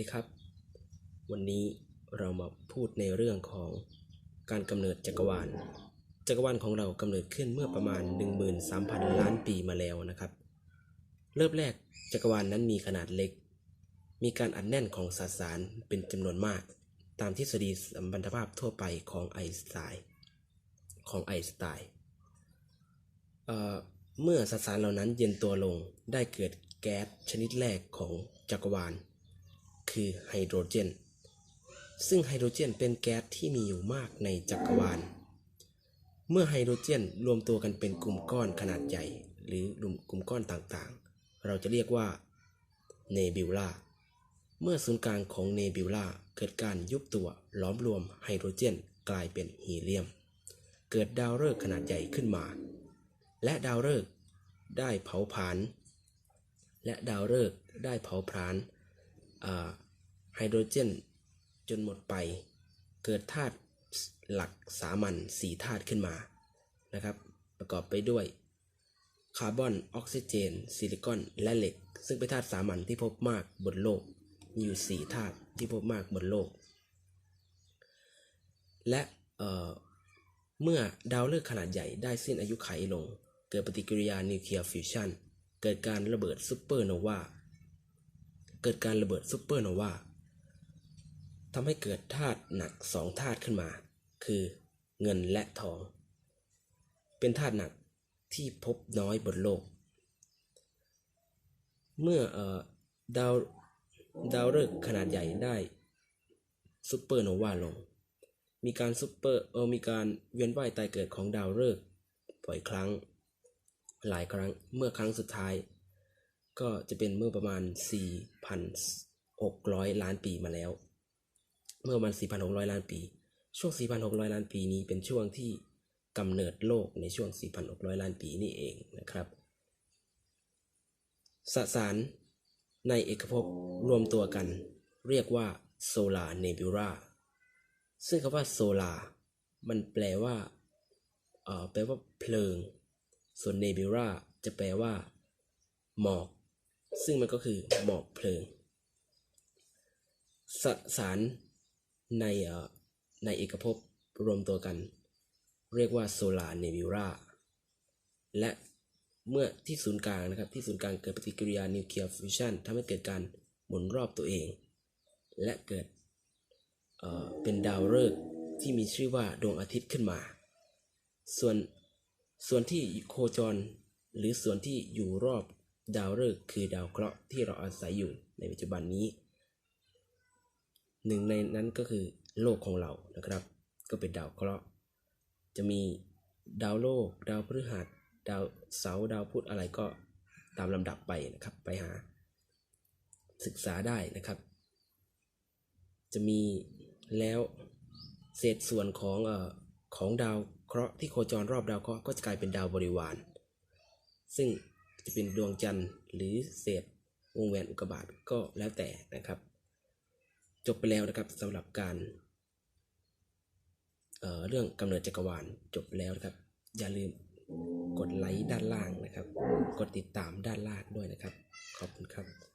ดีครับ วันนี้เรามาพูดในเรื่องของการกำเนิดจักรวาล จักรวาลของเรากำเนิดขึ้นเมื่อประมาณ 13,000 ล้านปีมาแล้วนะครับ เริ่มแรกจักรวาลนั้นมีขนาดเล็ก มีการอัดแน่นของสสารเป็นจำนวนมาก ตามทฤษฎีสัมพันธภาพทั่วไปของไอน์สไตน์ของไอน์สไตน์เมื่อสสารเหล่านั้นเย็นตัวลงได้เกิดแก๊สชนิดแรกของจักรวาล คือไฮโดรเจน ซึ่งไฮโดรเจนเป็นแก๊สที่มีอยู่มากในจักรวาล เมื่อไฮโดรเจนรวมตัวกันเป็นกลุ่มก้อนขนาดใหญ่ หรือกลุ่มก้อนต่างๆ เราจะเรียกว่าเนบิวลาเมื่อศูนย์กลางของเนบิวลาเกิดการยุบตัวล้อมรวมไฮโดรเจนกลายเป็นฮีเลียม เกิดดาวฤกษ์ขนาดใหญ่ขึ้นมา และดาวฤกษ์ได้เผาผลาญและดาวฤกษ์ได้เผาผลาญ ไฮโดรเจน จนหมดไป เกิดธาตุหลักสามัญสี่ธาตุขึ้นมานะครับ ประกอบไปด้วยคาร์บอนออกซิเจน ซิลิคอน และเหล็ก ซึ่งเป็นธาตุสามัญที่พบมากบนโลก มีอยู่สี่ธาตุที่พบมากบนโลก และเเมื่อดาวฤกษ์ขนาดใหญ่ได้สิ้นอายุไขลง เกิดปฏิกิริยานิวเคลียร์ฟิวชันเกิดการระเบิดซูเปอร์โนวา เกิดการระเบิดซูเปอร์โนวา ทำให้เกิดธาตุหนักสองธาตุขึ้นมา คือเงินและทอง เป็นธาตุหนักที่พบน้อยบนโลก เมื่อออดาวดาวฤกษ์ขนาดใหญ่ได้ซูเปอร์โนวาลง มีการซูเปอร์เออมีการเวียนว่ายตายเกิดของดาวฤกษ์บ่อยครั้ง หลายครั้งเมื่อครั้งสุดท้าย ก็จะเป็นเมื่อประมาณ 4,600 ล้านปีมาแล้ว เมื่อประมาณ4,600 ล้านปี ช่วง 4,600 ล้านปีนี้เป็นช่วงที่กำเนิดโลกในช่วง 4,600 ล้านปีนี่เองนะครับสสารในเอกภพรวมตัวกัน เรียกว่าโซลาเนบิวลาซึ่งคำว่าโซลามันแปลว่าเอ่อแปลว่าเพลิง ส่วนเนบิวลาจะแปลว่า หมอก ซึ่งมันก็คือหมอกเพลิงสสาร ในในเอกภพรวมตัวกัน เรียกว่าโซลาร์เนบิวลาและเมื่อที่ศูนย์กลางนะครับที่ศูนย์กลางเกิดปฏิกิริยานิวเคลียร์ฟิวชันทำให้เกิดการหมุนรอบตัวเอง และเกิดเเป็นดาวฤกษ์ที่มีชื่อว่าดวงอาทิตย์ขึ้นมา ส่วนส่วนที่โคจร หรือส่วนที่อยู่รอบดาวฤกษ์คือดาวเคราะห์ที่เราอาศัยอยู่ในปัจจุบันนี้ หนึ่งในนั้นก็คือโลกของเรานะครับ ก็เป็นดาวเคราะห์จะมีดาวโลก ดาวพฤหัส ดาวเสาร์ดาวพุธอะไรก็ตามลำดับไปนะครับไปหา ศึกษาได้นะครับ จะมีแล้วเศษส่วนของเอ่อของดาวเคราะห์ที่โคจรรอบดาวเคราะห์ก็จะกลายเป็นดาวบริวาร ซึ่งจะเป็นดวงจันทร์หรือเศษวงแหวนอุกกาบาตก็แล้วแต่นะครับ จบไปแล้วนะครับสำหรับการเอ่อเรื่องกำเนิดจักรวาลจบแล้วนะครับ อย่าลืมกดไลค์ด้านล่างนะครับ กดติดตามด้านล่างด้วยนะครับ ขอบคุณครับ